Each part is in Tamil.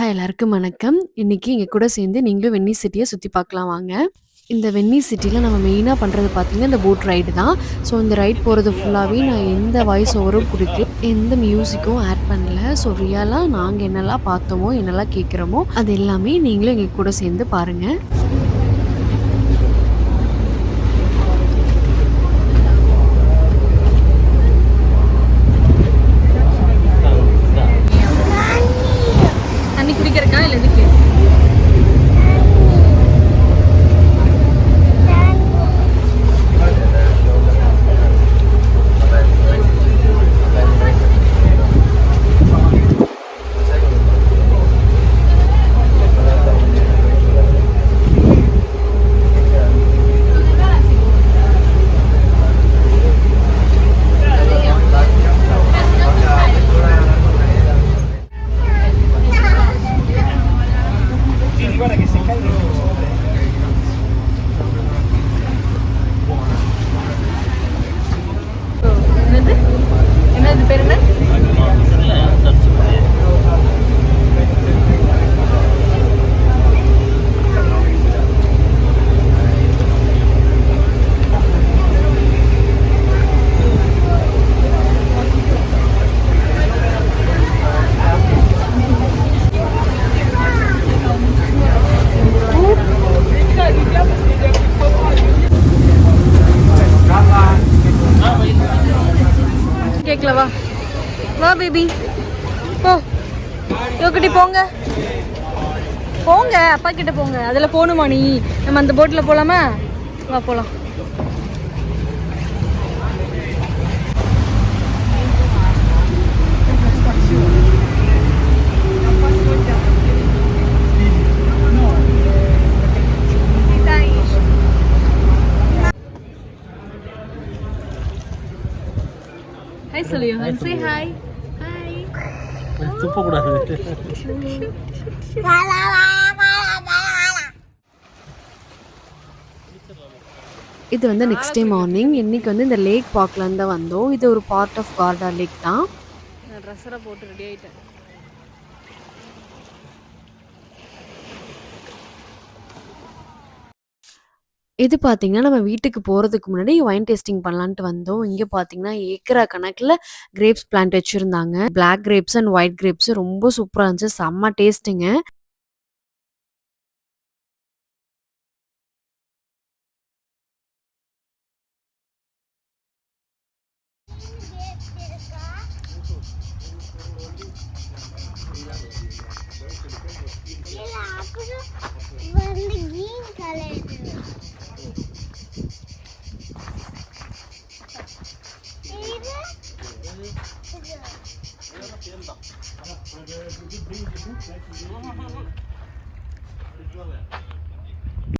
ஹாய் எல்லாருக்கும் வணக்கம். இன்னைக்கு எங்கள் கூட சேர்ந்து நீங்களும் வெந்நீர் சிட்டியை சுத்தி பார்க்கலாம் வாங்க. இந்த வெந்நீர் சிட்டியில் நம்ம மெயினாக பண்ணுறது பார்த்தீங்கன்னா, இந்த போட் ரைடு தான். ஸோ இந்த ரைட் போகிறது ஃபுல்லாகவே நான் எந்த வாய்ஸ் ஓவரும் கொடுக்கல எந்த மியூசிக்கும் ஆட் பண்ணல. ஸோ ரியலாக நாங்கள் என்னலாம் பார்த்தோமோ, என்னலாம் கேட்குறோமோ, அது எல்லாமே நீங்களும் எங்கள் கூட சேர்ந்து பாருங்கள் பேபி போ. யோக்கிட்டி போங்க. போங்க அப்பா கிட்ட போங்க. அதில் போகணுமா நீ? நம்ம அந்த போட்டில் போகலாமா வா போகலாம் Hi, சொல்லு Say hi. ஹாய் துப்பக்கூடாது இது வந்து நெக்ஸ்ட் டே மார்னிங். இன்னைக்கு வந்து இந்த லேக் பார்க்கலான்னு தான் வந்தோம். இது ஒரு பார்ட் ஆஃப் கார்டா லேக் தான். ட்ரெஸ்ஸெல்லாம் போட்டு ரெடி ஆயிட்டேன் இது பார்த்தீங்கன்னா, நம்ம வீட்டுக்கு போறதுக்கு முன்னாடி ஒயின் டேஸ்டிங் பண்ணலான்ட்டு வந்தோம். இங்க பார்த்தீங்கன்னா, ஏக்கரா கணக்குல கிரேப்ஸ் பிளான்ட் வச்சிருந்தாங்க. Black grapes and white grapes ரொம்ப சூப்பரா இருந்துச்சு. செம்ம டேஸ்ட்டுங்க. 깬다. 아, 그래, 그게 되게 좋지.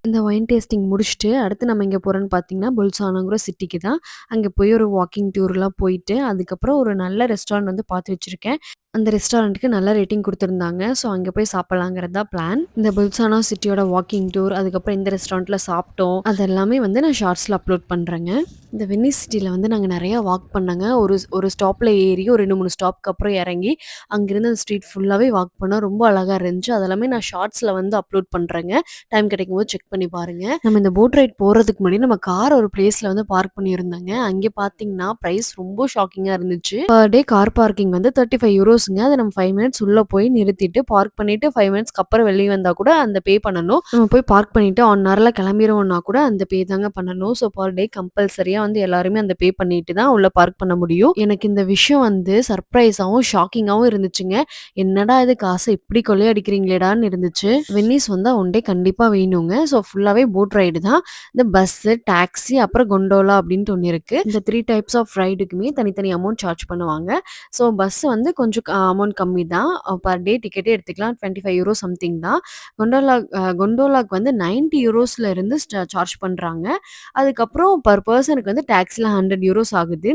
இந்த ஒயின் டேஸ்டிங் முடிச்சுட்டு, அடுத்து நம்ம இங்கே போகிறோன்னு பார்த்தீங்கன்னா, புல்சானாங்கிற சிட்டிக்கு தான். அங்கே போய் ஒரு வாக்கிங் டூர்லாம் போயிட்டு, அதுக்கப்புறம் ஒரு நல்ல ரெஸ்டாரண்ட் வந்து பார்த்து வச்சுருக்கேன் அந்த ரெஸ்டாரண்ட்டுக்கு நல்ல ரேட்டிங் கொடுத்துருந்தாங்க ஸோ அங்கே போய் சாப்பிட்லாங்கிறது தான் பிளான். இந்த புல்சானா சிட்டியோட வாக்கிங் டூர், அதுக்கப்புறம் இந்த ரெஸ்டாரண்ட்டில் சாப்பிட்டோம். அது எல்லாமே வந்து நான் ஷார்ட்ஸில் அப்லோட் பண்ணுறேங்க இந்த வென்னிஸ் சிட்டியில் வந்து நாங்கள் நிறையா வாக் பண்ணாங்க ஒரு ஒரு ஸ்டாப்பில் ஏறி, ஒரு 2, 3 ஸ்டாப்க்கு அப்புறம் இறங்கி, அங்கேருந்து அந்த ஸ்ட்ரீட் ஃபுல்லாகவே வாக் பண்ணோம். ரொம்ப அழகாக இருந்துச்சு. அதெல்லாமே நான் ஷார்ட்ஸில் வந்து அப்லோட் பண்ணுறேங்க டைம் கிடைக்கும்போது செக் பண்ணி பாருங்க. நம்ம இந்த போட் ரைட் போறதுக்கு முன்னாடி நம்ம கார் ஒரு பிளேஸ்ல வந்து பார்க் பண்ணியிருந்தோங்க. அங்கே பார்த்தீங்கன்னா, பிரைஸ் ரொம்ப ஷாக்கிங்கா இருந்துச்சு. பர் டே கார் பார்க்கிங் வந்து 35 யூரோஸ்ங்க. அதை நம்ம ஃபைவ் மினிட்ஸ் உள்ள போய் நிறுத்திட்டு, பார்க் பண்ணிட்டு ஃபைவ் மினிட்ஸ்க்கு அப்புறம் வெளியே வந்தா கூட அந்த பே பண்ணணும். நம்ம போய் பார்க் பண்ணிட்டு 1 ஹவர்ல கிளம்பிடுவோம்னா கூட அந்த பே தாங்க பண்ணணும். ஸோ பர் டே கம்பல்சரியா வந்து எல்லாருமே அந்த பே பண்ணிட்டு தான் உள்ள பார்க் பண்ண முடியும். எனக்கு இந்த விஷயம் வந்து சர்ப்ரைஸாகவும் ஷாக்கிங்காகவும் இருந்துச்சுங்க. என்னடா இது காசை இப்படி கொள்ளையடிக்கிறீங்களேடான்னு இருந்துச்சு. வென்னிஸ் வந்தா ஒன் டே கண்டிப்பா வேணுங்க. ஸோ ஃபுல்லாகவே போட் ரைடு தான். இந்த பஸ்ஸு, டாக்ஸி அப்புறம் கொண்டோலா அப்படின்ட்டு ஒன்று இருக்குது இந்த த்ரீ டைப்ஸ் ஆஃப் ரைடுக்குமே தனித்தனி அமௌண்ட் சார்ஜ் பண்ணுவாங்க. ஸோ பஸ் வந்து கொஞ்சம் அமௌண்ட் கம்மி தான். பர் டே டிக்கெட்டே எடுத்துக்கலாம். 25 யூரோ சம்திங் தான். கொண்டோலா கொண்டோலாக்கு வந்து 90 யூரோஸ்ல இருந்து சார்ஜ் பண்ணுறாங்க அதுக்கப்புறம் பர் பர்சனுக்கு வந்து டாக்ஸியில் ஹண்ட்ரட் யூரோஸ் ஆகுது.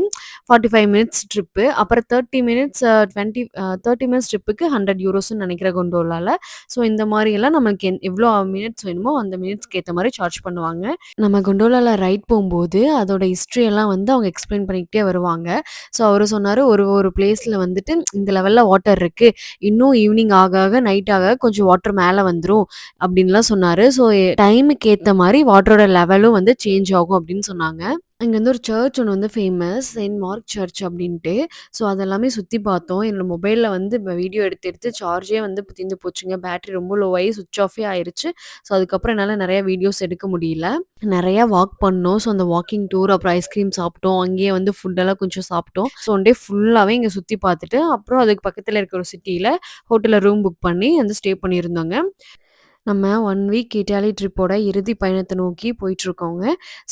45 மினிட்ஸ் ட்ரிப்பு. அப்புறம் 30 மினிட்ஸ் டுவெண்ட்டி தேர்ட்டி மினிட்ஸ் ட்ரிப்புக்கு 100 யூரோஸ்ன்னு நினைக்கிற கொண்டோலாவில் ஸோ இந்த மாதிரியெல்லாம் நம்மளுக்கு என் எவ்வளோ மினிட்ஸ் வேணுமோ அந்த மினிட்ஸ்க்கு ஏற்ற மாதிரி சார்ஜ் பண்ணுவாங்க. நம்ம குண்டோலால ரைட் போகும்போது அதோட ஹிஸ்ட்ரி எல்லாம் வந்து அவங்க எக்ஸ்ப்ளைன் பண்ணிக்கிட்டே வருவாங்க. ஸோ அவர் சொன்னார் "ஒரு ஒரு பிளேஸில் வந்துட்டு இந்த லெவலில் வாட்டர் இருக்கு. இன்னும் ஈவினிங் ஆக ஆக, நைட் ஆக கொஞ்சம் வாட்டர் மேலே வந்துடும் அப்படின்லாம் சொன்னார் ஸோ டைமுக்கு ஏற்ற மாதிரி வாட்டரோட லெவலும் வந்து சேஞ்ச் ஆகும் அப்படின்னு சொன்னாங்க. இங்கே வந்து ஒரு சர்ச் ஒன்று வந்து ஃபேமஸ். செயின்ட் மார்க் சர்ச் அப்படின்ட்டு. ஸோ அதெல்லாமே சுற்றி பார்த்தோம். என்னோடய மொபைலில் வந்து வீடியோ எடுத்து எடுத்து சார்ஜே வந்து தீர்ந்து போச்சுங்க. பேட்டரி ரொம்ப லோவாகி சுவிச் ஆஃபே ஆயிருச்சு. ஸோ அதுக்கப்புறம் என்னால் நிறையா வீடியோஸ் எடுக்க முடியல. நிறையா வாக் பண்ணோம். ஸோ அந்த வாக்கிங் டூர் அப்புறம் ஐஸ்கிரீம் சாப்பிட்டோம். அங்கேயே வந்து ஃபுட்டெல்லாம் கொஞ்சம் சாப்பிட்டோம். ஸோ ஒன் டே ஃபுல்லாகவே இங்கே சுற்றி பார்த்துட்டு, அப்புறம் அதுக்கு பக்கத்தில் இருக்கிற ஒரு சிட்டியில் ஹோட்டலில் ரூம் புக் பண்ணி வந்து ஸ்டே பண்ணியிருந்தோங்க. நம்ம ஒன் வீக் இட்டாலி ட்ரிப்போட இறுதி பயணத்தை நோக்கி போயிட்டுருக்கோங்க.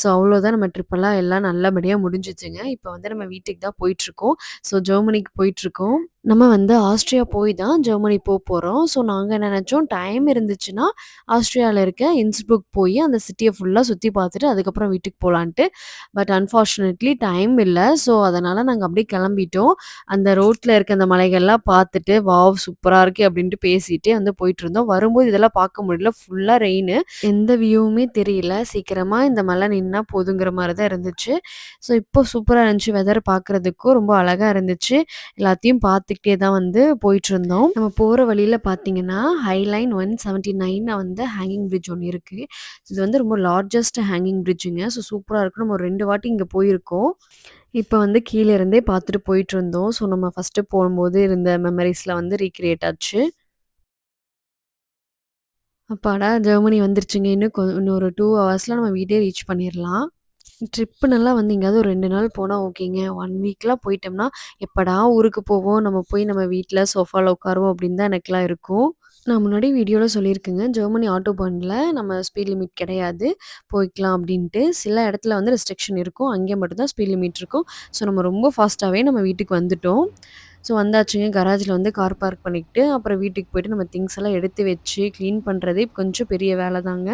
ஸோ அவ்வளோதான் நம்ம ட்ரிப்பெல்லாம் எல்லாம் நல்லபடியாக முடிஞ்சிச்சுங்க இப்போ வந்து நம்ம வீட்டுக்கு தான் போயிட்டுருக்கோம். ஸோ ஜெர்மனிக்கு போயிட்டுருக்கோம். நம்ம வந்து ஆஸ்ட்ரியா போய் தான் ஜெர்மனி போக போகிறோம் ஸோ நாங்கள் என்ன டைம் இருந்துச்சுன்னா, ஆஸ்திரியாவில் இருக்க இன்ஸ்புக் போய் அந்த சிட்டியை ஃபுல்லாக சுற்றி பார்த்துட்டு, அதுக்கப்புறம் வீட்டுக்கு போகலான்ட்டு பட் அன்ஃபார்ச்சுனேட்லி டைம் இல்லை ஸோ அதனால் நாங்கள் அப்படியே கிளம்பிட்டோம் அந்த ரோட்டில் இருக்க அந்த மலைகள்லாம் பார்த்துட்டு, "வாவ்! சூப்பராக இருக்குது அப்படின்ட்டு பேசிட்டு வந்து போயிட்டுருந்தோம். வரும்போது இதெல்லாம் பார்க்க முடியல. ஃபுல்லாக ரெயின் எந்த வியூவுமே தெரியல. சீக்கிரமாக இந்த மழை நின்னா போதுங்கிற மாதிரி தான் இருந்துச்சு. ஸோ இப்போ சூப்பராக இருந்துச்சு. வெதர் பார்க்குறதுக்கும் ரொம்ப அழகாக இருந்துச்சு. எல்லாத்தையும் பார்த்துக்கிட்டே தான் வந்து போயிட்டுருந்தோம். நம்ம போகிற வழியில் பார்த்தீங்கன்னா, ஹைலைன் 179 வந்து ஹேங்கிங் பிரிட்ஜ் ஒன்று இருக்குது இது வந்து ரொம்ப லார்ஜஸ்ட் ஹேங்கிங் பிரிட்ஜுங்க. ஸோ சூப்பராக இருக்கும் நம்ம ரெண்டு வாட்டி இங்கே போயிருக்கோம். இப்போ வந்து கீழே இருந்தே பார்த்துட்டு போயிட்டுருந்தோம். ஸோ நம்ம ஃபர்ஸ்ட்டு போகும்போது இருந்த மெமரிஸில் வந்து ரீக்ரியேட் ஆச்சு. அப்பாடா! ஜெர்மனி வந்துருச்சுங்க. இன்னும் கொ இன்னும் ஒரு 2 ஹவர்ஸ்ல நம்ம வீட்டே ரீச் பண்ணிரலாம். ட்ரிப்பு நல்லா வந்து எங்கேயாவது ஒரு 2 நாள் போனா ஓகேங்க. 1 வீக்லாம் போயிட்டோம்னா, எப்படா ஊருக்கு போவோம்? நம்ம போய் நம்ம வீட்ல சோஃபால உட்காருவோம் அப்படின்னு தான் எனக்கெல்லாம் இருக்கும். நான் முன்னாடி வீடியோல சொல்லியிருக்கேங்க. ஜெர்மனி ஆட்டோபான்ல நம்ம ஸ்பீட் லிமிட் கிடையாது. போய்க்கலாம் அப்படின்ட்டு. சில இடத்துல வந்து ரெஸ்ட்ரிக்ஷன் இருக்கும். அங்கே மட்டும் தான் ஸ்பீட் லிமிட் இருக்கும். ஸோ நம்ம ரொம்ப ஃபாஸ்ட்டாவே நம்ம வீட்டுக்கு வந்துட்டோம். ஸோ வந்தாச்சுங்க. கராஜில் வந்து கார் பார்க் பண்ணிக்கிட்டு, அப்புறம் வீட்டுக்கு போயிட்டு நம்ம திங்ஸ் எல்லாம் எடுத்து வச்சு, க்ளீன் பண்ணுறதே கொஞ்சம் பெரிய வேலை தாங்க.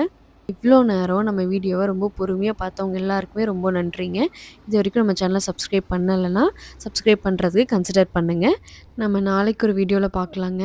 இவ்வளோ நேரம் நம்ம வீடியோவை ரொம்ப பொறுமையாக பார்த்தவங்க எல்லாருக்குமே ரொம்ப நன்றிங்க. இது வரைக்கும் நம்ம சேனலை சப்ஸ்கிரைப் பண்ணலைன்னா சப்ஸ்கிரைப் பண்ணுறதுக்கு கன்சிடர் பண்ணுங்கள் நம்ம நாளைக்கு ஒரு வீடியோவில் பார்க்கலாங்க.